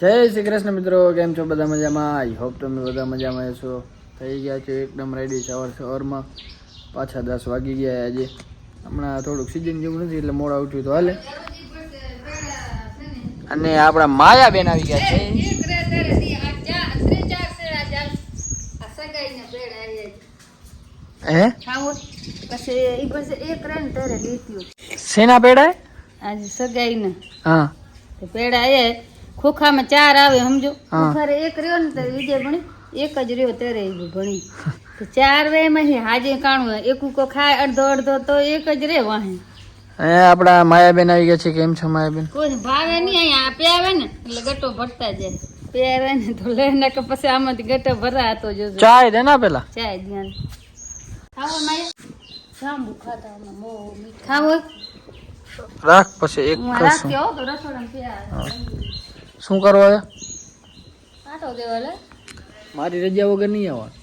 જય શ્રી કૃષ્ણ મિત્રો કેમ છો બધા મજામાં? આઈ હોપ તમે બધા મજામાં છો થઈ ગયા છો એકદમ રેડી સવાર સવારમાં. પાછા દસ વાગી ગયા આજે. હમણાં થોડુંક સિઝન જેવું નથી એટલે મોડા ઉઠ્યું તો હાલે. અને આપણા માયા બેન આવી ગયા છે. શેના પેડા? આજે સગાઈ ને હા પેડા એ ખોખામાં ચાર આવે સમજો. ખોખારે એક રહ્યો ને તો વિજય ભણી એક જ રહ્યો ત્યારે ભણી. તો ચાર વે એમાંથી હાજે કાણું એક ઉકો ખાય અડધો અડધો તો એક જ રે વાહે. એ આપણા માયાબેન આવી ગયા છે કેમ છો માયાબેન? કોઈ ભાવે નહીં અહીંયા આપે આવે ને એટલે ગટો ભરતા જાય. પહેરે ને તો લે ને કે પછી આમાંથી ગટો ભરાતો જોજો ચાય દે ના પેલા. ચાય ખાવો માયા? જાંબુ ખાતા હમણાં મીઠા. ખાવો રાખ પછી એક કરશું રાખતી તો રસોડામાં પ્યાર શું કરવા મારી રજા વગર નહીં આવવાનું.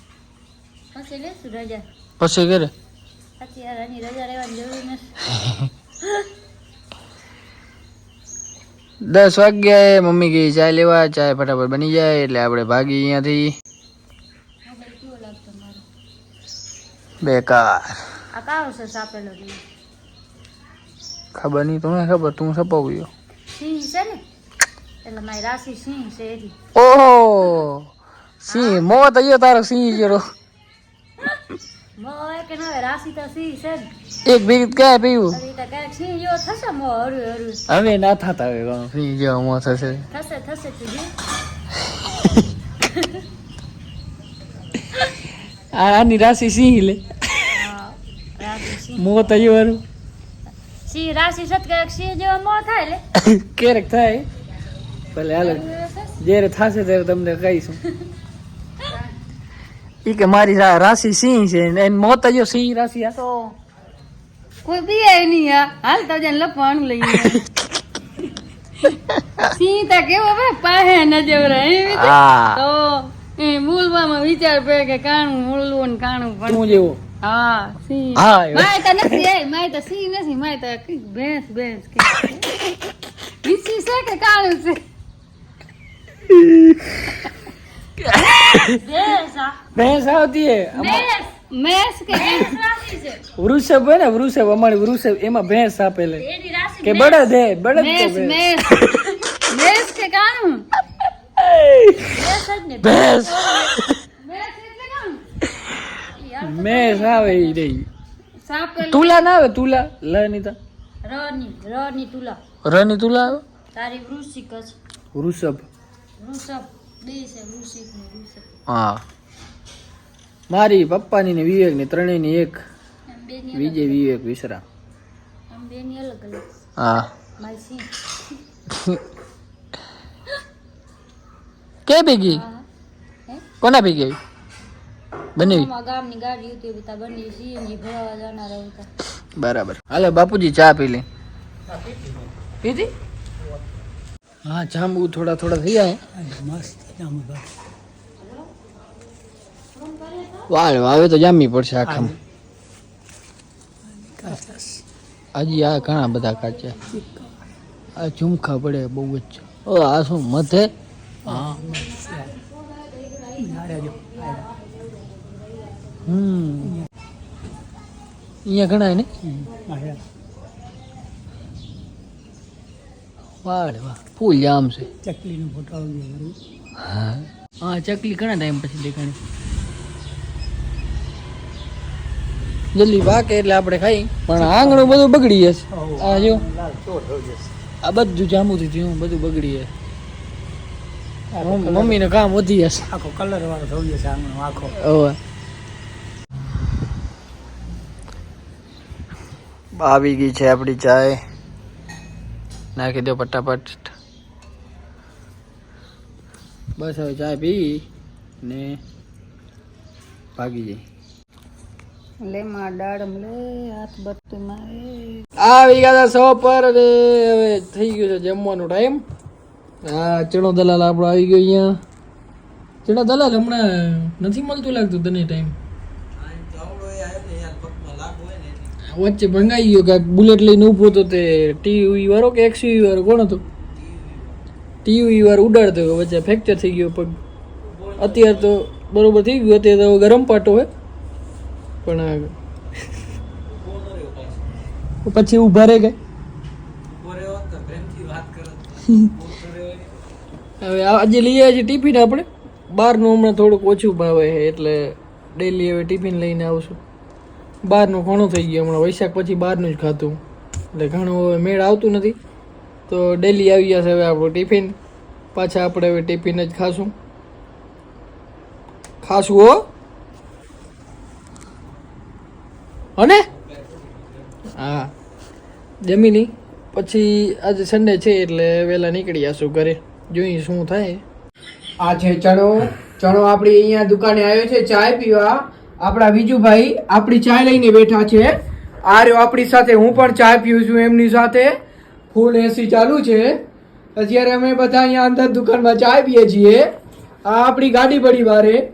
પછી ઘરે? દસ વાગ્યા મમ્મી ગઈ ચાય લેવા ચાય ફટાફટ બની જાય એટલે આપણે ભાગી અહીંયાથી. બેકાર. ખબર નહીં તમને ખબર? તું સપાવ્યો. છે ને? એટલે મારી રાશિ સિંહ છે ઓહો સિંહ મો તો યો તારો સિંહ જેરો મો કે ના રાશિ તો સિંહ છે એક ઈ તો ક્યારેક સિંહ જેવો થશે મો હરું હરું હવે ના થતા હવે સિંહ જેવો મો થશે થશે થશે તું આ આની રાશિ સિંહ લે મો તો સિંહ રાશિ તો સિંહ જેવો મો થાય લે ક્યારેક થાય ભલે હાલો જ્યારે થશે ત્યારે તમને કહીશું. ઈ કે મારી રાશિ સિંહ છે ને એની મોત જો સિંહ રાશિ આ. તો કોઈ બીએ નહીં આ. હાલ તો જન લપવાનું લઈ સિંહ તા કેવો બે પાહે ન જવરા એવી તો એ મૂળવામાં વિચાર પડે કે કાણું મૂળવું ને કાણું પણ હું જેવો? હા સિંહ. હા માય તો નથી એ માય તો સિંહ નથી માય તો ભેંસ ભેંસ કે. વિસી છે કે કાણું છે? ભેંસ આવતી ભેંસ? કે વૃષભ હોય ને વૃષભ અમારી વૃષભ એમાં ભેંસ આપેલે કે બળદ હે બળદ ભેંસ. કે કાણું? ને ભેંસ. મેષ આવે ઈ રહી. સાપેલ તુલા ના આવે તુલા? લ નીતા રની રની તુલા. રની તુલા આવે? તારી વૃશ્ચિક વૃષભ. હા. મારી પપ્પાની ને વિવેકની ત્રણેયની એક એમ વિજય વિવેક વિશ્રામ એમ બેની અલગ અલગ. હા. કે ભેગી? કોના ભેગી બનેવી ગામની ગાડી હતી બતા બની સીએનજી ભરાવા જાનારા હતા બરાબર. હાલો બાપુજી ચા પી લે. પીધી? હા જાંબુ થોડા થોડા થઈ જાય વાળ વાવે તો જામી પડશે આખામાં. હજી આ ઘણા બધા કાચા. આ ઝુમખા પડે બહુ જ ઓ આ શું મથે હા? હમ. અહીંયા ઘણા ને? વાહ વાહ. ફૂલ જામ છે. ચકલીનો ફોટો આવી ગયો હા. હા ચકલી ઘણા ટાઈમ પછી દેખાણી. જલ્દી પાકે એટલે આપણે ખાઈ. પણ આંગણું બધું બગડી જશે. આ જો. થઈ જશે. આ બધું જાંબુથી થયું બધું બગડી જશે મમ્મીને કામ વધી જશે. આખો કલર વાળો થઈ જશે આંગણું આખો. હવે. આવી ગઈ છે આપણી ચાય. નાખી દો ફટાફટ. બસ હવે ચા પી ને ભાગી જઈ લે માં દાડમ લે હાથ બત્તું મારે. આવી ગયા સો પર હવે થઈ ગયું છે જમવાનો ટાઈમ હા ચણો દલાલ આપણો આવી ગયો અહીંયા. ચણો દલાલ હમણાં નથી મળતું લાગતું તને ટાઈમ વચ્ચે ભંગાઈ ગયો કે બુલેટ લઈને ઊભો તો તે ટીવી વાળો કે એક્સયુવી વાળો? કોણ હતો? ટીવી વાર ઉડાડતો હતો વચ્ચે ફ્રેક્ચર થઈ ગયો પગ. અત્યારે તો બરોબર થઈ ગયું અત્યારે તો ગરમ પાટો હોય. પણ પછી ઊભા રહે ગઈ હવે આજે લઈ આવ્યા છીએ ટિફિન આપણે બહારનું હમણાં થોડુંક ઓછું ભાવે છે એટલે ડેલી હવે ટિફિન લઈને આવશું. બહારનું ઘણું થઈ ગયું હમણાં. વૈશાખ પછી બહારનું જ ખાતું એટલે ઘણું હવે મેળ આવતું નથી. તો ડેલી આવી જશે હવે આપણું ટિફિન પાછા આપણે હવે ટિફિન જ ખાશું. ખાશું હો. હને? હા. જમીની. પછી આજે સન્ડે છે એટલે વહેલા નીકળી જશું ઘરે. જોઈએ શું થાય. આ છે ચણો. ચણો આપણી અહીંયા દુકાને આવ્યો છે. ચાય પીવા. આપણા વિજુભાઈ આપણી ચા લઈને બેઠા છે. આ રહ્યો આપણી સાથે હું પણ ચા પીઉં છું એમની સાથે. ફૂલ એસી ચાલુ છે. અત્યારે અમે બધા અહીંયા અંદર દુકાનમાં ચા પીએ છીએ. આ આપણી ગાડી પડી બારે.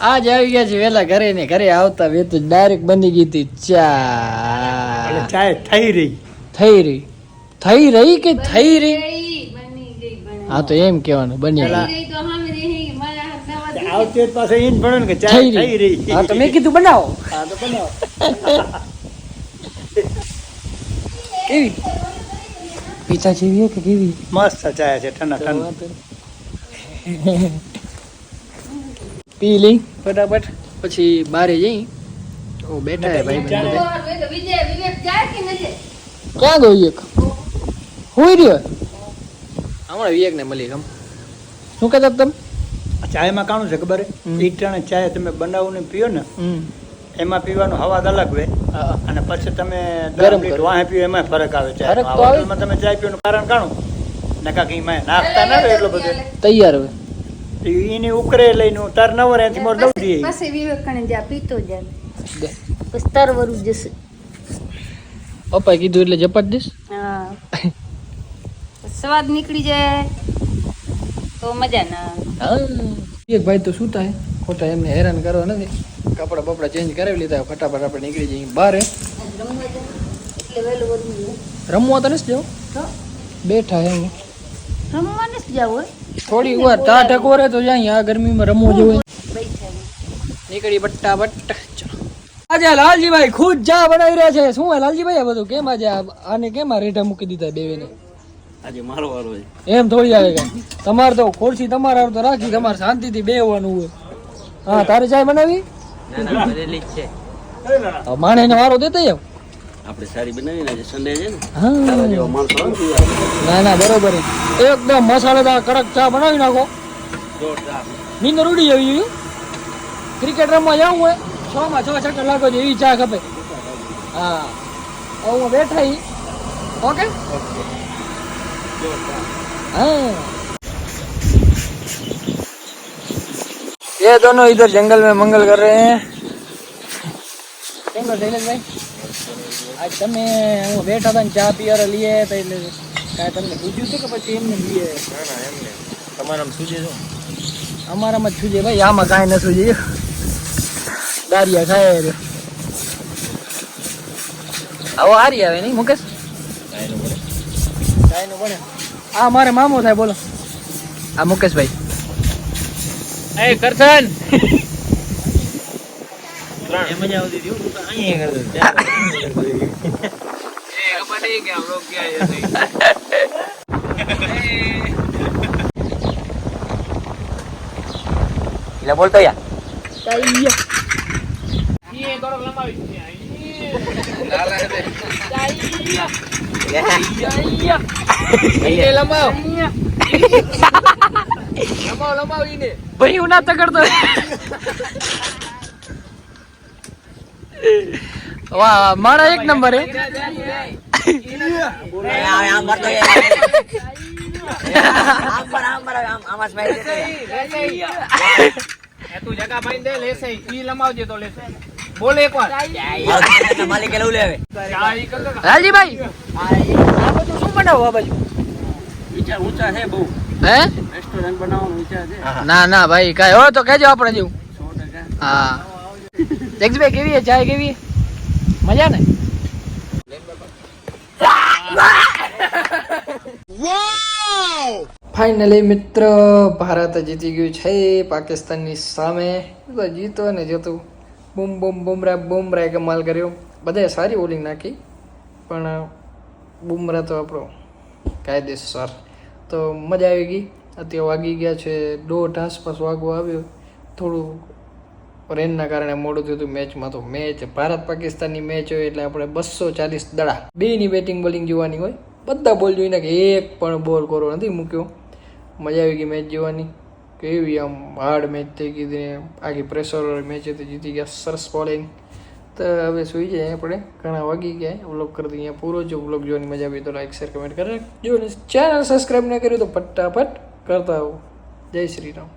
આજ આવી ગયા છે વેલા ઘરે ને ઘરે આવતા વેત ડાયરેક્ટ બની ગઈ હતી ચા. ચા થઈ રહી. થઈ રહી. થઈ રહી કે થઈ રહી? ગઈ, બની ગઈ, બની હા તો એમ કેવાનું બની ગઈ. રહી. બની ગઈ તો હામે રહી, મારા હાથ નવા દુખે. આવતી વખત ઈન ભણો ને કે ચાય થઈ થઈ રહી. રહી. હા તો મેં કીધું બનાવો. હા તો બનાવો. કેવી? પીતા જેવી કે કેવી? મસ્ત ચાય છે ઠંડા ઠંડા. પી લઈ ફટાફટ. પછી બારે જઈ. ઓ બેઠા હે ભાઈ ક્યાં ગયો એક? હોઈ રહ્યો હમણાં વિવેક ને મળી ગમ શું કહેતા તમે? ચાયમાં કાણું છે ખબર. એક ટાણે ચાય તમે બનાવો ને પીઓ ને એમાં પીવાનો હવાદ અલગ હોય. અને પછી તમે ગરમ વાહે પીઓ એમાં ફરક આવે છે. હોટલમાં તમે ચાય પીવાનું કારણ કાણું? નકા કઈ માં નાખતા ના હોય એટલો બધો. તૈયાર હોય. એની ઉકરે લઈને તાર નવર વરે એથી મોર દઉં દઈએ પછી વિવેક કણે જા પીતો જાય પસ્તાર વરું જશે. પપ્પાએ કીધું એટલે જપટ દઈશ? હા. સ્વાદ નીકળી જાય. તો મજા ના આવે. એક ભાઈ તો સુતા ખોટા એમને હેરાન કરવા નથી. કપડા બપડા ચેન્જ કરાવી લીધા ફટાફટ આપણે નીકળી જઈએ બહાર રમવા તો નથી જવું? બેઠા એમ. રમવા નથી જવું થોડી વાર તા ટકોરે તો જાય આ ગરમીમાં રમવું જોઈએ. નીકળી બટ્ટા બટ્ટ આજે લાલજીભાઈ ખુદ ચા બનાવી રહ્યા છે. શું લાલજીભાઈ આ બધું? કેમ આજે આને કેમ આ રેઢા મૂકી દીધા બેવીને આજે મારો વારો છે. એમ થોડી આવે કઈ. તમારે તો ખુરશી તમારે તો રાખી તમારે શાંતિથી બેહવાનું હોય. હા તારે ચાય બનાવી? ના ના છે. હવે માણસને વારો દેતા એમ આપણે સારી બનાવીને આજે સન્ડે છે ને. ને. ના બરોબર. એકદમ મસાલેદાર કડક ચા બનાવી નાખો. નીંદર ઉડી જવી ક્રિકેટ રમવા જવું હોય છ માં છ છે એવી ચા ખપે. હા. હું બેઠા ઓકે? ઓકે. ये दोनों इधर जंगल में मंगल कर रहे हैं કેમ છો શૈલેષભાઈ આજ તમે હું બેઠા હતા ને ચા પીવા લઈએ તો એટલે કાંઈ તમને પૂછ્યું હતું કે પછી એમને લઈએ તમારા શું છે શું અમારામાં જ છૂજે ભાઈ આમાં કાંઈ ન છૂજે દારિયા ખાય રે આવો હારી આવે નહીં મુકેશ કાંઈ નું બને આ મારે મામો થાય બોલો. આ મુકેશભાઈ. એ કરશન. એ મજા આવતી હતી હો. તું જગા અહીંયા દે લેસે ત્યાં લમાવજે તો લેશે. ભાઈ વાહ મારા એક નંબર હે લાલજીભાઈ. આ બધું શું બનાવો આ બાજુ? વિચાર ઊંચા છે બહુ. હે? રેસ્ટોરન્ટ બનાવવાનો વિચાર છે. ના ના ભાઈ કાંઈ હોય તો કહેજો આપણે જેવું. સો ટકા. હા. જગજીભાઈ કેવી છે? ચાય કેવી મજા ને? ફાઇનલી મિત્ર ભારત જીતી ગયું છે પાકિસ્તાનની સામે. જીતો ને જતું. બૂમ બૂમ બુમરા બુમરાએ કમાલ કર્યો. બધાએ સારી બોલિંગ નાખી. પણ બુમરા તો આપણો કાયદેસર. તો મજા આવી ગઈ. અત્યારે વાગી ગયા છે દોઢ, આસપાસ વાગો આવ્યો. થોડું રેનના કારણે મોડું થયું હતું મેચમાં તો મેચ ભારત પાકિસ્તાનની મેચ હોય એટલે આપણે બસો ચાલીસ દડા. બેની બેટિંગ બોલિંગ જોવાની હોય. બધા બોલ જોઈને કે એક પણ બોલ કોરો નથી મૂક્યો. મજા આવી ગઈ મેચ જોવાની. કેવી આમ હાર્ડ મેચ થઈ ગઈ હતી આખી પ્રેશર મેચ હતી, જીતી ગયા સરસ બોલિંગ તો હવે સુઈ જાય આપણે, ઘણા વાગી ગયા વ્લોગ કરી દઈએ પૂરો જો વ્લોગ જોવાની મજા આવી તો લાઈક શેર કમેન્ટ કરે જો ચેનલ સબસ્ક્રાઈબ ન કર્યું તો ફટાફટ કરતા આવું. જય શ્રી રામ.